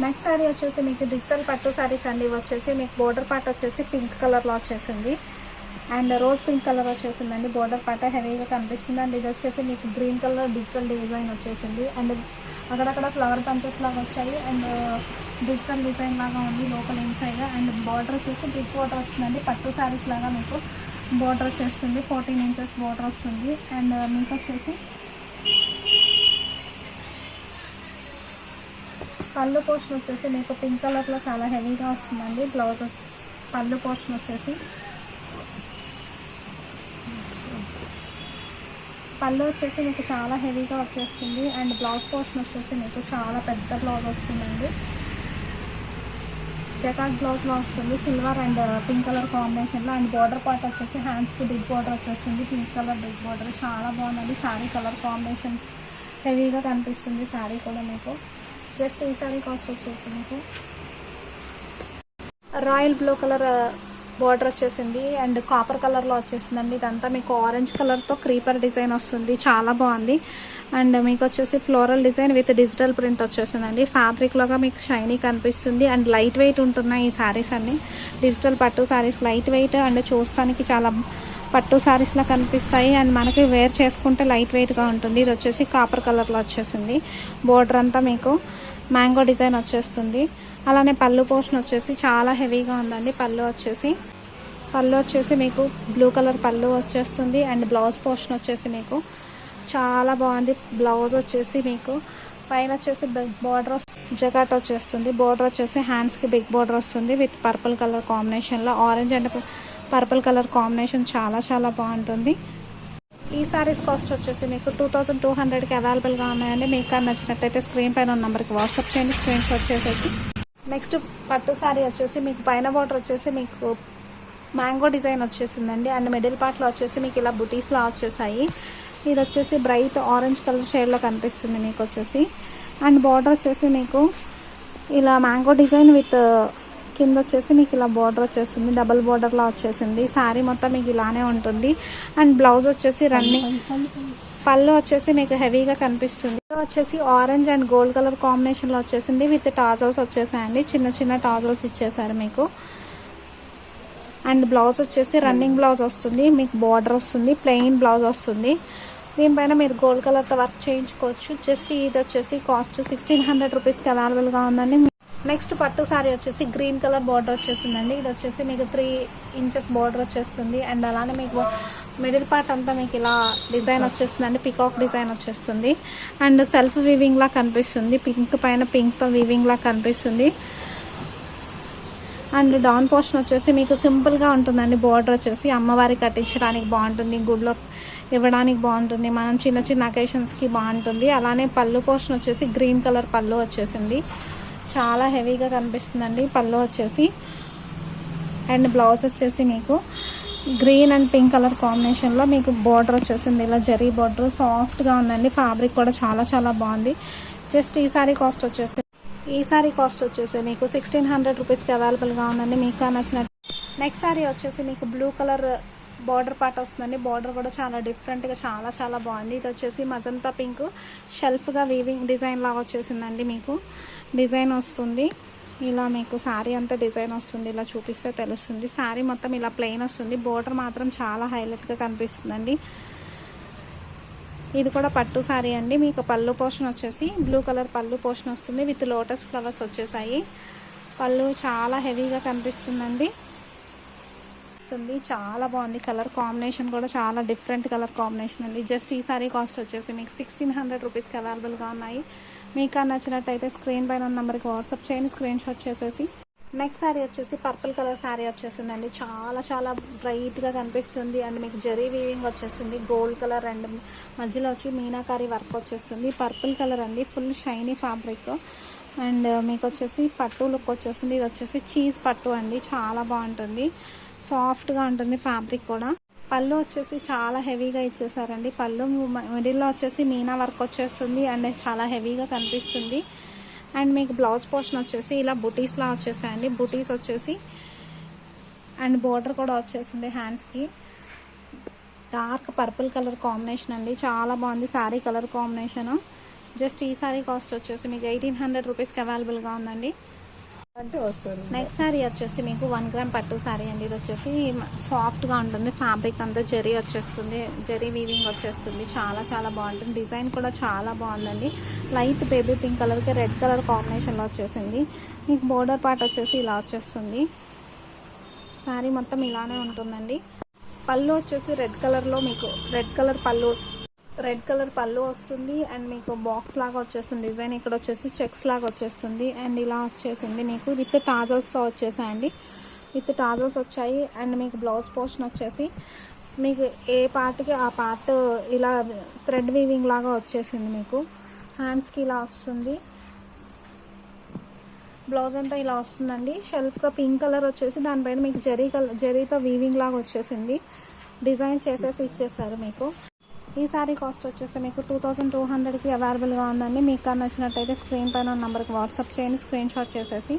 Next sari వచ్చేసి మీకు digital పట్టు శారీస్ అండి. వచ్చేసి మీకు బోర్డర్ పార్ట్ వచ్చేసి పింక్ కలర్లో వచ్చేసింది. అండ్ రోజ్ పింక్ కలర్ వచ్చేసిందండి. బోర్డర్ పార్ట్ హెవీగా కనిపిస్తుంది. అండ్ ఇది వచ్చేసి మీకు గ్రీన్ కలర్ డిజిటల్ డిజైన్ వచ్చేసింది. అండ్ అక్కడక్కడ ఫ్లవర్ పంచెస్ లాగా వచ్చాయి. అండ్ డిజిటల్ డిజైన్ లాగా ఉంది లోపల ఇన్సైడ్ అండ్ బార్డర్ వచ్చేసి బిగ్ బార్డర్ వస్తుందండి. పట్టు శారీస్ లాగా మీకు బార్డర్ వచ్చేస్తుంది. ఫోర్టీన్ ఇంచెస్ బార్డర్ వస్తుంది. అండ్ uh, మీకు వచ్చేసి పళ్ళు పోర్షన్ వచ్చేసి మీకు పింక్ కలర్లో చాలా హెవీగా వస్తుందండి. బ్లౌజ్ పళ్ళు పోర్షన్ వచ్చేసి. పళ్ళు వచ్చేసి మీకు చాలా హెవీగా వచ్చేస్తుంది. అండ్ బ్లౌజ్ పోర్షన్ వచ్చేసి మీకు చాలా పెద్ద బ్లౌజ్ వస్తుందండి. జకాట్ బ్లౌజ్లో వస్తుంది. సిల్వర్ అండ్ పింక్ కలర్ కాంబినేషన్లో అండ్ బార్డర్ పార్ట్ వచ్చేసి హ్యాండ్స్కి బిగ్ బార్డర్ వచ్చేస్తుంది. పింక్ కలర్ బిగ్ బార్డర్ చాలా బాగుందండి. శారీ కలర్ కాంబినేషన్స్ హెవీగా కనిపిస్తుంది. శారీ కూడా మీకు. జస్ట్ ఈ సారీ కాస్ట్ వచ్చేసి మీకు రాయల్ బ్లూ కలర్ బార్డర్ వచ్చేసింది అండ్ కాపర్ కలర్లో వచ్చేసిందండి. ఇదంతా మీకు ఆరెంజ్ కలర్తో క్రీపర్ డిజైన్ వస్తుంది. చాలా బాగుంది. అండ్ మీకు వచ్చేసి floral design with digital print వచ్చేసిందండి. ఫ్యాబ్రిక్ లాగా మీకు షైనీ కనిపిస్తుంది. అండ్ లైట్ వెయిట్ ఉంటున్నాయి ఈ శారీస్ అన్ని. డిజిటల్ పట్టు శారీస్ లైట్ వెయిట్ అండ్ చూస్తానికి చాలా పట్టు శారీస్లా కనిపిస్తాయి అండ్ మనకి వేర్ చేసుకుంటే లైట్ వెయిట్గా ఉంటుంది. ఇది వచ్చేసి కాపర్ కలర్లో వచ్చేసింది. బోర్డర్ అంతా మీకు మ్యాంగో డిజైన్ వచ్చేస్తుంది. అలానే పళ్ళు పోర్షన్ వచ్చేసి చాలా హెవీగా ఉందండి. పళ్ళు వచ్చేసి పళ్ళు వచ్చేసి మీకు బ్లూ కలర్ పళ్ళు వచ్చేస్తుంది అండ్ బ్లౌజ్ పోర్షన్ వచ్చేసి మీకు చాలా బాగుంది. బ్లౌజ్ వచ్చేసి మీకు పైన వచ్చేసి బిగ్ బార్డర్ జగాట్ వచ్చేస్తుంది. బోర్డర్ వచ్చేసి హ్యాండ్స్కి బిగ్ బార్డర్ వస్తుంది విత్ పర్పుల్ కలర్ కాంబినేషన్లో orange and purple colour combination చాలా చాలా బాగుంటుంది. ఈ సారీస్ కాస్ట్ వచ్చేసి మీకు టూ థౌసండ్ టూ హండ్రెడ్కి అవైలబుల్గా ఉన్నాయండి. మీకు కానీ నచ్చినట్టయితే స్క్రీన్ పైన ఉన్న నెంబర్కి వాట్సాప్ చేయండి స్క్రీన్ షాట్ చేసేసి. నెక్స్ట్ పట్టు శారీ వచ్చేసి మీకు పైన బార్డర్ వచ్చేసి మీకు మ్యాంగో డిజైన్ వచ్చేసిందండి. అండ్ మిడిల్ పార్ట్లో వచ్చేసి మీకు ఇలా బుటీస్లా వచ్చేసాయి. ఇది వచ్చేసి బ్రైట్ ఆరెంజ్ కలర్ షేడ్లో కనిపిస్తుంది మీకు వచ్చేసి. అండ్ బార్డర్ వచ్చేసి మీకు ఇలా మ్యాంగో డిజైన్ విత్ కింద వచ్చేసి మీకు ఇలా బార్డర్ వచ్చేస్తుంది డబల్ బార్డర్లా వచ్చేసింది. శారీ మొత్తం మీకు ఇలానే ఉంటుంది. అండ్ బ్లౌజ్ వచ్చేసి రన్నింగ్ పళ్ళు వచ్చేసి మీకు హెవీగా కనిపిస్తుంది. వచ్చేసి ఆరెంజ్ అండ్ గోల్డ్ కలర్ కాంబినేషన్లో వచ్చేసింది. విత్ టాజల్స్ వచ్చేసాయండి. చిన్న చిన్న టాజల్స్ ఇచ్చేసారు మీకు. అండ్ బ్లౌజ్ వచ్చేసి రన్నింగ్ బ్లౌజ్ వస్తుంది. మీకు బార్డర్ వస్తుంది. ప్లెయిన్ బ్లౌజ్ వస్తుంది. దీనిపైన మీరు గోల్డ్ కలర్తో వర్క్ చేయించుకోవచ్చు. జస్ట్ ఇది వచ్చేసి కాస్ట్ సిక్స్టీన్ హండ్రెడ్ రూపీస్కి అవైలబుల్గా ఉందండి. నెక్స్ట్ పట్టు సారీ వచ్చేసి గ్రీన్ కలర్ బార్డర్ వచ్చేసిందండి. ఇది వచ్చేసి మీకు త్రీ ఇంచెస్ బార్డర్ వచ్చేస్తుంది. అండ్ అలానే మీకు మిడిల్ పార్ట్ అంతా మీకు ఇలా డిజైన్ వచ్చేస్తుందండి. పికాక్ డిజైన్ వచ్చేస్తుంది. అండ్ సెల్ఫ్ వీవింగ్ లా కనిపిస్తుంది. పింక్ పైన పింక్తో వీవింగ్ లా కనిపిస్తుంది. అండ్ డౌన్ పోర్షన్ వచ్చేసి మీకు సింపుల్గా ఉంటుందండి. బార్డర్ వచ్చేసి అమ్మవారికి కట్టించడానికి బాగుంటుంది. గుడ్లో ఇవ్వడానికి బాగుంటుంది. మనం చిన్న చిన్న అకేషన్స్కి బాగుంటుంది. అలానే పళ్ళు పోర్షన్ వచ్చేసి గ్రీన్ కలర్ పళ్ళు వచ్చేసింది. చాలా హెవీగా కనిపిస్తుందండి. పళ్ళు వచ్చేసి అండ్ బ్లౌజ్ వచ్చేసి మీకు గ్రీన్ అండ్ పింక్ కలర్ కాంబినేషన్లో మీకు బార్డర్ వచ్చేసింది. ఇలా జరీ బార్డర్ సాఫ్ట్గా ఉందండి. ఫ్యాబ్రిక్ కూడా చాలా చాలా బాగుంది. జస్ట్ ఈ సారీ కాస్ట్ వచ్చేసి ఈ సారీ కాస్ట్ వచ్చేసి మీకు సిక్స్టీన్ హండ్రెడ్ రూపీస్కి అవైలబుల్గా ఉందండి. మీకు నచ్చిన నెక్స్ట్ సారీ వచ్చేసి మీకు బ్లూ కలర్ బార్డర్ పార్ట్ వస్తుందండి. బార్డర్ కూడా చాలా డిఫరెంట్గా చాలా చాలా బాగుంది. ఇది వచ్చేసి మజంతా పింక్ షెల్ఫ్గా వీవింగ్ డిజైన్ లాగా వచ్చేసిందండి మీకు. డిజైన్ వస్తుంది. ఇలా మీకు శారీ అంతా డిజైన్ వస్తుంది. ఇలా చూపిస్తే తెలుస్తుంది. శారీ మొత్తం ఇలా ప్లెయిన్ వస్తుంది. బోర్డర్ మాత్రం చాలా హైలైట్గా కనిపిస్తుందండి. ఇది కూడా పట్టు శారీ అండి. మీకు పళ్ళు పోర్షన్ వచ్చేసి బ్లూ కలర్ పళ్ళు పోర్షన్ వస్తుంది. విత్ లోటస్ ఫ్లవర్స్ వచ్చేసాయి. పళ్ళు చాలా హెవీగా కనిపిస్తుందండి. వస్తుంది చాలా బాగుంది. కలర్ కాంబినేషన్ కూడా చాలా డిఫరెంట్ కలర్ కాంబినేషన్ అండి జస్ట్ ఈ సారీ కాస్ట్ వచ్చేసి మీకు సిక్స్టీన్ హండ్రెడ్ రూపీస్కి అవైలబుల్గా ఉన్నాయి. మీకు నచ్చినట్టయితే స్క్రీన్ పైన నెంబర్కి వాట్సాప్ చేయండి. స్క్రీన్ షాట్ చేసేసి. నెక్స్ట్ శారీ వచ్చేసి పర్పుల్ కలర్ శారీ వచ్చేసిందండి. చాలా చాలా బ్రైట్గా కనిపిస్తుంది. అండ్ మీకు జరీ వీవింగ్ వచ్చేసింది. గోల్డ్ కలర్ అండ్ మధ్యలో వచ్చి మీనాకారి వర్క్ వచ్చేస్తుంది పర్పుల్ కలర్ అండి. Full shiny fabric. అండ్ మీకు వచ్చేసి పట్టు లుక్ వచ్చేస్తుంది ఇది వచ్చేసి చీజ్ పట్టు అండి. చాలా బాగుంటుంది. సాఫ్ట్గా ఉంటుంది ఫ్యాబ్రిక్ కూడా. పళ్ళు వచ్చేసి చాలా హెవీగా ఇచ్చేసారండి. పళ్ళు మిడిల్లో వచ్చేసి మీనా వర్క్ వచ్చేస్తుంది అండ్ చాలా హెవీగా కనిపిస్తుంది. అండ్ మీకు బ్లౌజ్ పోర్షన్ వచ్చేసి ఇలా బుటీస్లా వచ్చేసాయండి. బుటీస్ వచ్చేసి అండ్ బోర్డర్ కూడా వచ్చేసింది హ్యాండ్స్కి. డార్క్ పర్పుల్ కలర్ కాంబినేషన్ అండి. చాలా బాగుంది శారీ కలర్ కాంబినేషన్. జస్ట్ ఈ సారీ కాస్ట్ వచ్చేసి మీకు ఎయిటీన్ హండ్రెడ్ రూపీస్కి అవైలబుల్గా ఉందండి. అంటే వస్తారు. నెక్స్ట్ సారీ వచ్చేసి మీకు వన్ గ్రామ్ పట్టు శారీ అండి. ఇది వచ్చేసి సాఫ్ట్గా ఉంటుంది. ఫ్యాబ్రిక్ అంతా జరీ వచ్చేస్తుంది. జరీ వీవింగ్ వచ్చేస్తుంది. చాలా చాలా బాగుంటుంది. డిజైన్ కూడా చాలా బాగుందండి. లైట్ బేబీ పింక్ కలర్కి రెడ్ కలర్ కాంబినేషన్లో వచ్చేసింది. మీకు బోర్డర్ పార్ట్ వచ్చేసి ఇలా వచ్చేస్తుంది. శారీ మొత్తం ఇలానే ఉంటుందండి. పళ్ళు వచ్చేసి రెడ్ కలర్లో మీకు red colour pallu red colour pallu వస్తుంది అండ్ మీకు బాక్స్ లాగా వచ్చేస్తుంది. డిజైన్ ఇక్కడ వచ్చేసి చెక్స్ లాగా వచ్చేస్తుంది. అండ్ ఇలా వచ్చేసింది మీకు. విత్ టాజల్స్తో వచ్చేసాయండి విత్ టాజల్స్ వచ్చాయి అండ్ మీకు బ్లౌజ్ పోర్షన్ వచ్చేసి మీకు ఏ పార్ట్కి ఆ పార్ట్ ఇలా థ్రెడ్ వీవింగ్ లాగా వచ్చేసింది మీకు. హ్యాండ్స్కి ఇలా వస్తుంది. బ్లౌజ్ అంతా ఇలా వస్తుందండి. షెల్ఫ్గా పింక్ కలర్ వచ్చేసి దానిపైన మీకు జరీ కలర్ జరీతో వీవింగ్ లాగా వచ్చేసింది. డిజైన్ చేసేసి ఇచ్చేసారు మీకు. ఈ సారీ కాస్ట్ వచ్చేసి మీకు టూ థౌసండ్ టూ హండ్రెడ్కి అవైలబుల్గా ఉందండి. మీకు కానీ నచ్చినట్టయితే స్క్రీన్ పైన నెంబర్కి వాట్సాప్ చేయండి. స్క్రీన్ షాట్ చేసేసి